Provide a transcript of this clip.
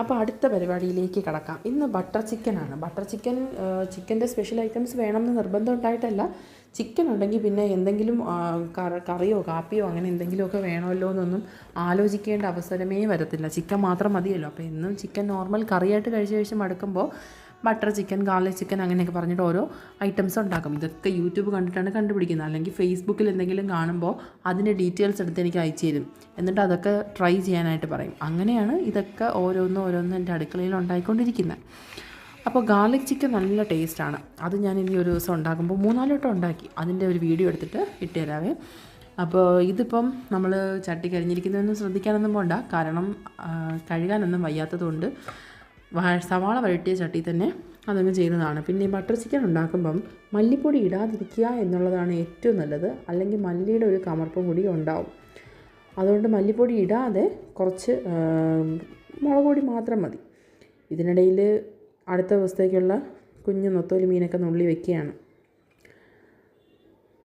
അപ്പോൾ അടുത്ത പരിപാടിയിലേക്ക് കടക്കാം. ഇന്ന് ബട്ടർ ചിക്കനാണ് ബട്ടർ ചിക്കൻ ചിക്കന്റെ സ്പെഷ്യൽ ഐറ്റംസ് വേണമെന്ന് നിർബന്ധം ഉണ്ടായിട്ടല്ല. ചിക്കൻ ഉണ്ടെങ്കിൽ പിന്നെ എന്തെങ്കിലും കറിയോ കാപ്പിയോ അങ്ങനെ എന്തെങ്കിലുമൊക്കെ വേണമല്ലോ എന്നൊന്നും ആലോചിക്കേണ്ട അവസരമേ വരത്തില്ല. ചിക്കൻ മാത്രം മതിയല്ലോ. അപ്പോൾ എന്നും ചിക്കൻ നോർമൽ കറിയായിട്ട് കഴിച്ച് കഴിച്ച് മടുക്കുമ്പോൾ ബട്ടർ ചിക്കൻ ഗാർലിക് ചിക്കൻ അങ്ങനെയൊക്കെ പറഞ്ഞിട്ട് ഓരോ ഐറ്റംസ് ഉണ്ടാക്കും. ഇതൊക്കെ യൂട്യൂബ് കണ്ടിട്ടാണ് കണ്ടുപിടിക്കുന്നത്. അല്ലെങ്കിൽ ഫേസ്ബുക്കിൽ എന്തെങ്കിലും കാണുമ്പോൾ അതിന്റെ ഡീറ്റെയിൽസ് എടുത്ത് എനിക്ക് അയച്ചു തരും. എന്നിട്ട് അതൊക്കെ ട്രൈ ചെയ്യാനായിട്ട് പറയും. അങ്ങനെയാണ് ഇതൊക്കെ ഓരോന്നും ഓരോന്നും എന്റെ അടുക്കളയിൽ ഉണ്ടായിക്കൊണ്ടിരിക്കുന്നത്. അപ്പോൾ ഗാർലിക് ചിക്കൻ നല്ല ടേസ്റ്റാണ് അത് ഞാൻ ഇനി ഒരു ദിവസം ഉണ്ടാക്കുമ്പോൾ മൂന്നാൽ വട്ടം ഉണ്ടാക്കി. അതിന്റെ ഒരു വീഡിയോ എടുത്തിട്ട് ഇട്ടുതരാവേ അപ്പോൾ ഇതിപ്പം നമ്മൾ ചട്ടി കരിഞ്ഞിരിക്കുന്നതൊന്നും ശ്രദ്ധിക്കാനൊന്നും പോണ്ട. കാരണം കഴുകാനൊന്നും വയ്യാത്തതുകൊണ്ട് സവാള വഴറ്റിയ ചട്ടി തന്നെ അതങ്ങ് ചെയ്യുന്നതാണ്. പിന്നെ ബട്ടർ ചിക്കൻ ഉണ്ടാക്കുമ്പം മല്ലിപ്പൊടി ഇടാതിരിക്കുക എന്നുള്ളതാണ് ഏറ്റവും നല്ലത്. അല്ലെങ്കിൽ മല്ലിയുടെ ഒരു കമർപ്പും കൂടി ഉണ്ടാവും. അതുകൊണ്ട് മല്ലിപ്പൊടി ഇടാതെ കുറച്ച് മുളക് പൊടി മാത്രം മതി. ഇതിനിടയിൽ അടുത്ത ദിവസത്തേക്കുള്ള കുഞ്ഞു നൊത്തോലി മീനൊക്കെ നുള്ളി വെക്കുകയാണ്.